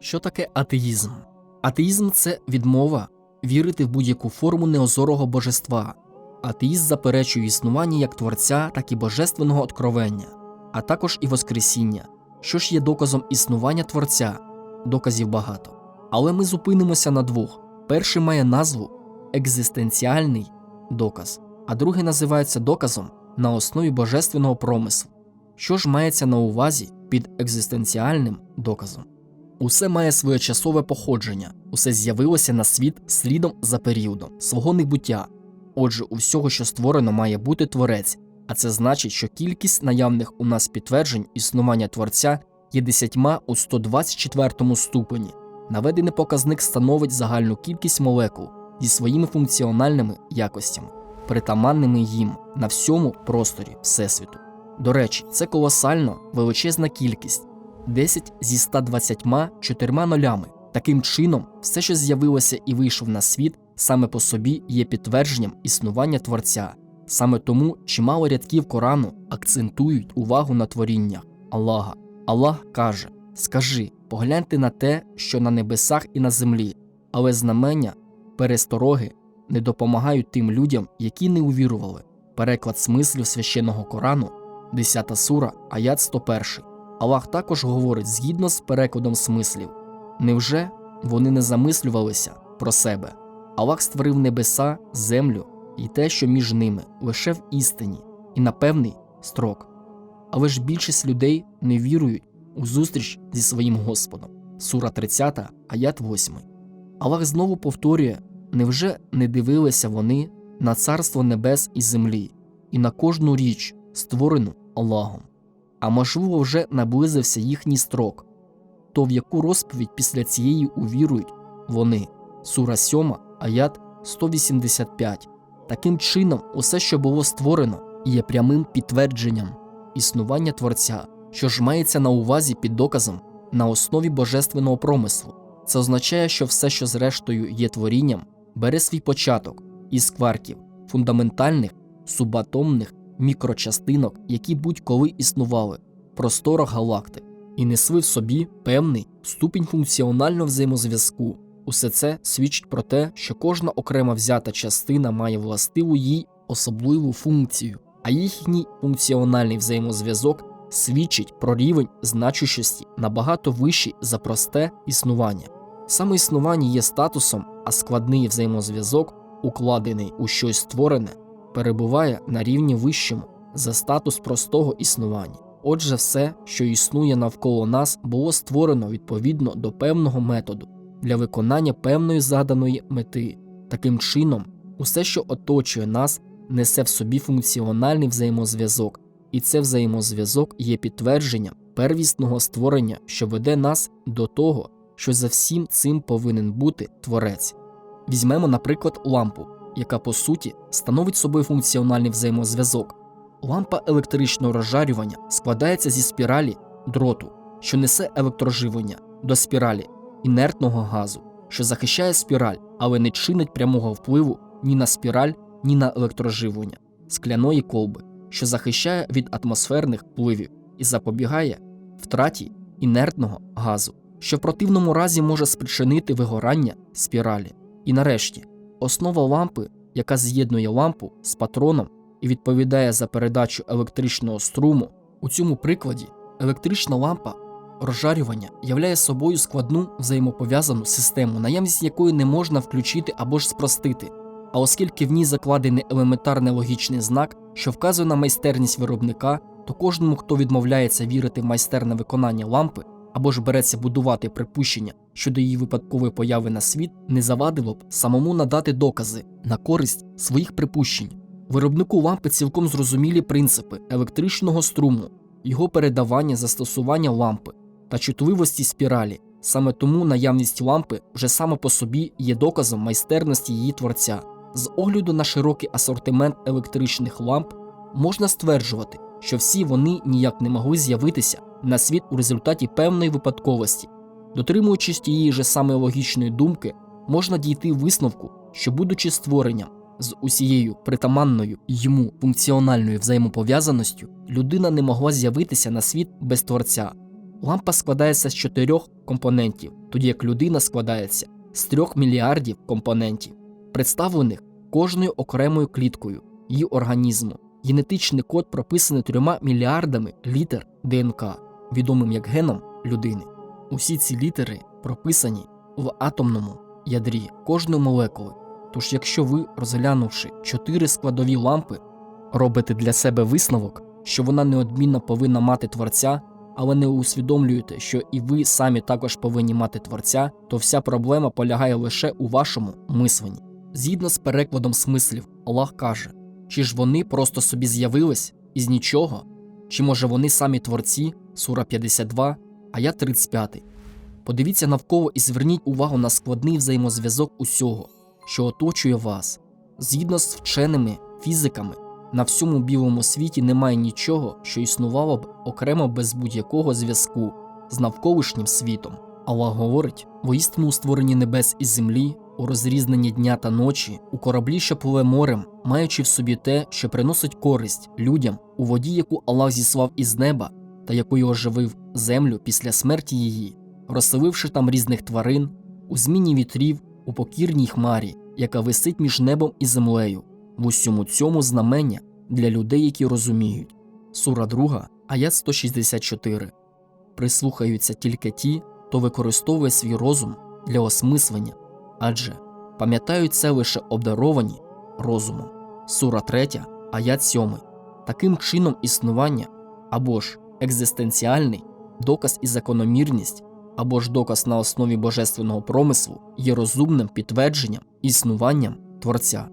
Що таке атеїзм? Атеїзм це відмова вірити в будь-яку форму неозорого божества. Атеїст заперечує існування як творця, так і божественного откровення, а також і Воскресіння, що ж є доказом існування творця. Доказів багато. Але ми зупинимося на двох. Перший має назву екзистенціальний доказ, а другий називається доказом на основі божественного промислу. Що ж мається на увазі під екзистенціальним доказом? Усе має своєчасове походження, усе з'явилося на світ слідом за періодом свого небуття. Отже, у всього, що створено, має бути творець, а це значить, що кількість наявних у нас підтверджень існування творця є десятьма у 124 ступені. Наведений показник становить загальну кількість молекул зі своїми функціональними якостями, притаманними їм на всьому просторі Всесвіту. До речі, це колосально величезна кількість 10 зі 124 нолями. Таким чином, все, що з'явилося і вийшов на світ, саме по собі є підтвердженням існування Творця. Саме тому чимало рядків Корану акцентують увагу на творіннях Аллаха. Аллах каже: Скажи, погляньте на те, що на небесах і на землі, але знамення, перестороги не допомагають тим людям, які не увірували. Переклад смислів священного Корану, 10 сура, аят 101. Аллах також говорить згідно з перекладом смислів. Невже вони не замислювалися про себе? Аллах створив небеса, землю і те, що між ними, лише в істині і на певний строк. Але ж більшість людей не вірують у зустріч зі своїм Господом. Сура 30, аят 8. Аллах знову повторює: невже не дивилися вони на царство небес і землі, і на кожну річ, створену Аллахом? А можливо, вже наблизився їхній строк, то в яку розповідь після цієї увірують вони. Сура 7, аят 185. Таким чином, усе, що було створено, є прямим підтвердженням існування Творця, що ж мається на увазі під доказом на основі божественного промислу. Це означає, що все, що зрештою є творінням, бере свій початок із кварків, фундаментальних, субатомних мікрочастинок, які будь-коли існували в просторах галактик, і несли в собі певний ступінь функціонального взаємозв'язку. Усе це свідчить про те, що кожна окрема взята частина має властиву їй особливу функцію, а їхній функціональний взаємозв'язок свідчить про рівень значущості набагато вищий за просте існування. Саме існування є статусом, а складний взаємозв'язок, укладений у щось створене, перебуває на рівні вищому за статус простого існування. Отже, все, що існує навколо нас, було створено відповідно до певного методу для виконання певної заданої мети. Таким чином, усе, що оточує нас, несе в собі функціональний взаємозв'язок, і це взаємозв'язок є підтвердженням первісного створення, що веде нас до того, що за всім цим повинен бути творець. Візьмемо, наприклад, лампу, яка по суті становить собою функціональний взаємозв'язок. Лампа електричного розжарювання складається зі спіралі дроту, що несе електроживлення до спіралі інертного газу, що захищає спіраль, але не чинить прямого впливу ні на спіраль, ні на електроживлення, скляної колби, що захищає від атмосферних впливів і запобігає втраті інертного газу, що в противному разі може спричинити вигорання спіралі. І нарешті, основа лампи, яка з'єднує лампу з патроном і відповідає за передачу електричного струму, у цьому прикладі електрична лампа розжарювання являє собою складну взаємопов'язану систему, наявність якої не можна включити або ж спростити. А оскільки в ній закладений елементарний логічний знак, що вказує на майстерність виробника, то кожному, хто відмовляється вірити в майстерне виконання лампи або ж береться будувати припущення щодо її випадкової появи на світ, не завадило б самому надати докази на користь своїх припущень. Виробнику лампи цілком зрозумілі принципи електричного струму, його передавання застосування лампи та чутливості спіралі. Саме тому наявність лампи вже саме по собі є доказом майстерності її творця. З огляду на широкий асортимент електричних ламп можна стверджувати, що всі вони ніяк не могли з'явитися на світ у результаті певної випадковості. Дотримуючись тієї ж самої логічної думки, можна дійти висновку, що, будучи створенням з усією притаманною йому функціональною взаємопов'язаністю, людина не могла з'явитися на світ без творця. Лампа складається з чотирьох компонентів, тоді як людина складається з трьох мільярдів компонентів, представлених кожною окремою кліткою її організму. Генетичний код прописаний трьома мільярдами літер ДНК, відомим як геном людини. Усі ці літери прописані в атомному ядрі кожної молекули. Тож, якщо ви, розглянувши чотири складові лампи, робите для себе висновок, що вона неодмінно повинна мати творця, але не усвідомлюєте, що і ви самі також повинні мати творця, то вся проблема полягає лише у вашому мисленні. Згідно з перекладом смислів, Аллах каже, чи ж вони просто собі з'явились із нічого, чи може вони самі творці, сура 52, аят 35. Подивіться навколо і зверніть увагу на складний взаємозв'язок усього, що оточує вас. Згідно з вченими фізиками, на всьому білому світі немає нічого, що існувало б окремо без будь-якого зв'язку з навколишнім світом. Аллах говорить: воістину у створенні небес і землі, у розрізненні дня та ночі, у кораблі, що пливе морем, маючи в собі те, що приносить користь людям, у воді, яку Аллах зіслав із неба, та якою оживив землю після смерті її, розселивши там різних тварин, у зміні вітрів, у покірній хмарі, яка висить між небом і землею, в усьому цьому знамення для людей, які розуміють. Сура 2, аят 164. Прислухаються тільки ті, хто використовує свій розум для осмислення, адже пам'ятають це лише обдаровані розумом. Сура 3, аят 7. Таким чином існування або ж екзистенціальний доказ і закономірність, або ж доказ на основі божественного промислу є розумним підтвердженням існуванням Творця.